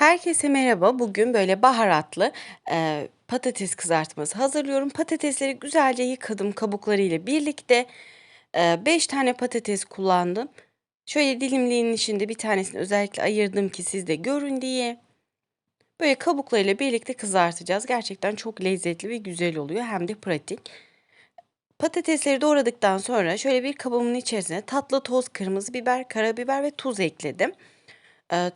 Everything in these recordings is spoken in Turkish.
Herkese merhaba. Bugün böyle baharatlı, eee, patates kızartması hazırlıyorum. Patatesleri güzelce yıkadım kabuklarıyla birlikte. Eee, 5 tane patates kullandım. Şöyle dilimliğin içinde bir tanesini özellikle ayırdım ki siz de görün diye. Böyle kabuklarıyla birlikte kızartacağız. Gerçekten çok lezzetli ve güzel oluyor hem de pratik. Patatesleri doğradıktan sonra şöyle bir kabımın içerisine tatlı toz, kırmızı biber, karabiber ve tuz ekledim.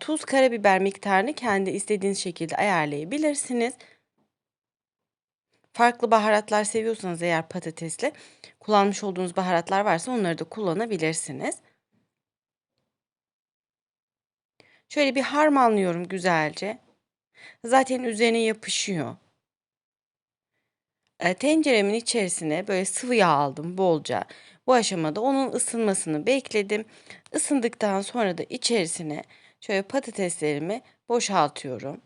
Tuz, karabiber miktarını kendi istediğiniz şekilde ayarlayabilirsiniz. Farklı baharatlar seviyorsanız eğer patatesle, kullanmış olduğunuz baharatlar varsa onları da kullanabilirsiniz. Şöyle bir harmanlıyorum güzelce. Zaten üzerine yapışıyor. Tenceremin içerisine böyle sıvı yağ aldım bolca. Bu aşamada onun ısınmasını bekledim. Isındıktan sonra da içerisine şöyle patateslerimi boşaltıyorum.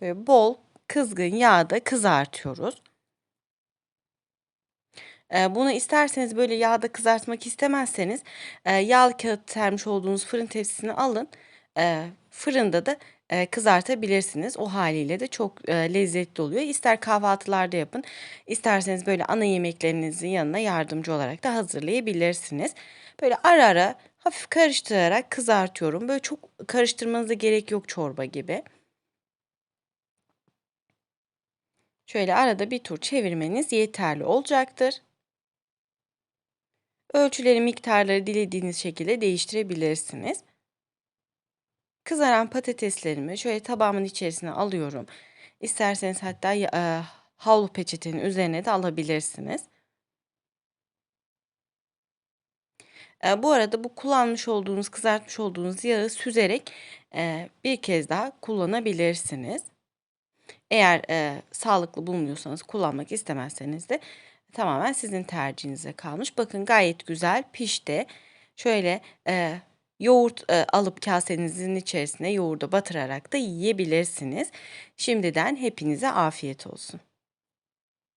Böyle bol kızgın yağda kızartıyoruz. Eee, bunu isterseniz böyle yağda kızartmak istemezseniz, eee, yağlı kâğıt sermiş olduğunuz fırın tepsisini alın, eee, fırında da, eee, kızartabilirsiniz. O hâliyle de çok, lezzetli oluyor. İster kahvaltılarda yapın, isterseniz böyle ana yemeklerinizin yanına yardımcı olarak da hazırlayabilirsiniz. Böyle ara ara hafif karıştırarak kızartıyorum. Böyle çok karıştırmanıza gerek yok çorba gibi. Şöyle arada bir tur çevirmeniz yeterli olacaktır. Ölçüleri, miktarları dilediğiniz şekilde değiştirebilirsiniz. Kızaran patateslerimi şöyle tabağımın içerisine alıyorum. İsterseniz hatta eee, havlu peçetenin üzerine de alabilirsiniz. Bu arada bu kullanmış olduğunuz, kızartmış olduğunuz yağı süzerek, bir kez daha kullanabilirsiniz. Eğer, sağlıklı bulmuyorsanız, kullanmak istemezseniz de tamamen sizin tercihinize kalmış. Bakın gayet güzel pişti. Şöyle, yoğurt, alıp kasenizin içerisine yoğurda batırarak da yiyebilirsiniz. Şimdiden hepinize afiyet olsun.